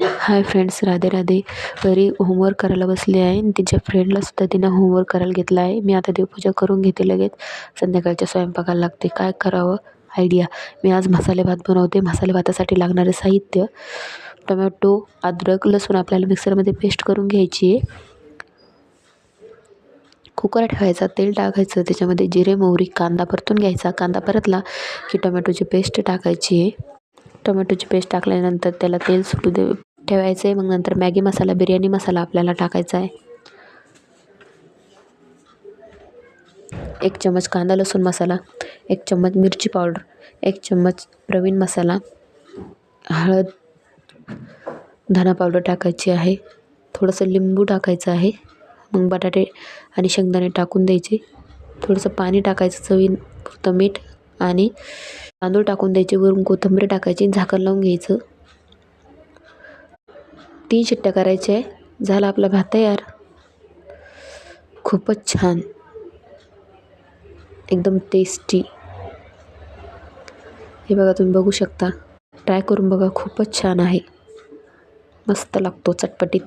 Hi friends Radhe Radhe. परी homework करायला बसली आहे आणि तिच्या फ्रेंडला सुद्धा तिनं होमवर्क करायला घेतला आहे. मी आता देवपूजा करून घेते लगेच. संध्याकाळच्या स्वयंपाकाला लागते. काय करावं? आयडिया मी आज मसाले भात बनवते. मसाले भातासाठी लागणारे साहित्य टोमॅटो अद्रक लसूण आपल्याला मिक्सरमध्ये पेस्ट करून घ्यायची आहे. कुकर ठेवायचा तेल टाकायचं त्याच्यामध्ये जिरे मोहरी कांदा परतून घ्यायचा. कांदा परतला की टोमॅटोची पेस्ट टाकायची आहे. टोमॅटोची पेस्ट टाकल्यानंतर त्याला तेल सुटू दे ठेवायचं आहे मग नंतर मॅगी मसाला बिर्याणी मसाला आपल्याला टाकायचा आहे. एक चम्मच कांदा लसूण मसाला एक चम्मच मिरची पावडर एक चम्मच प्रवीण मसाला हळद धना पावडर टाकायची आहे थोडंसं लिंबू टाकायचं आहे मग बटाटे आणि शेंगदाणे टाकून द्यायचे थोडंसं पाणी टाकायचं चवीन पुरतं मीठ आणि तांदूळ टाकून द्यायचे वरून कोथंबीर टाकायची झाकण लावून घ्यायचं. तीन शिट्ट्या करायच्या आहे. झाला आपला भात तयार. खूपच छान. एकदम टेस्टी हे बघा तुम्ही बघू शकता. ट्राय करून बघा खूपच छान आहे. मस्त लागतो चटपटीत.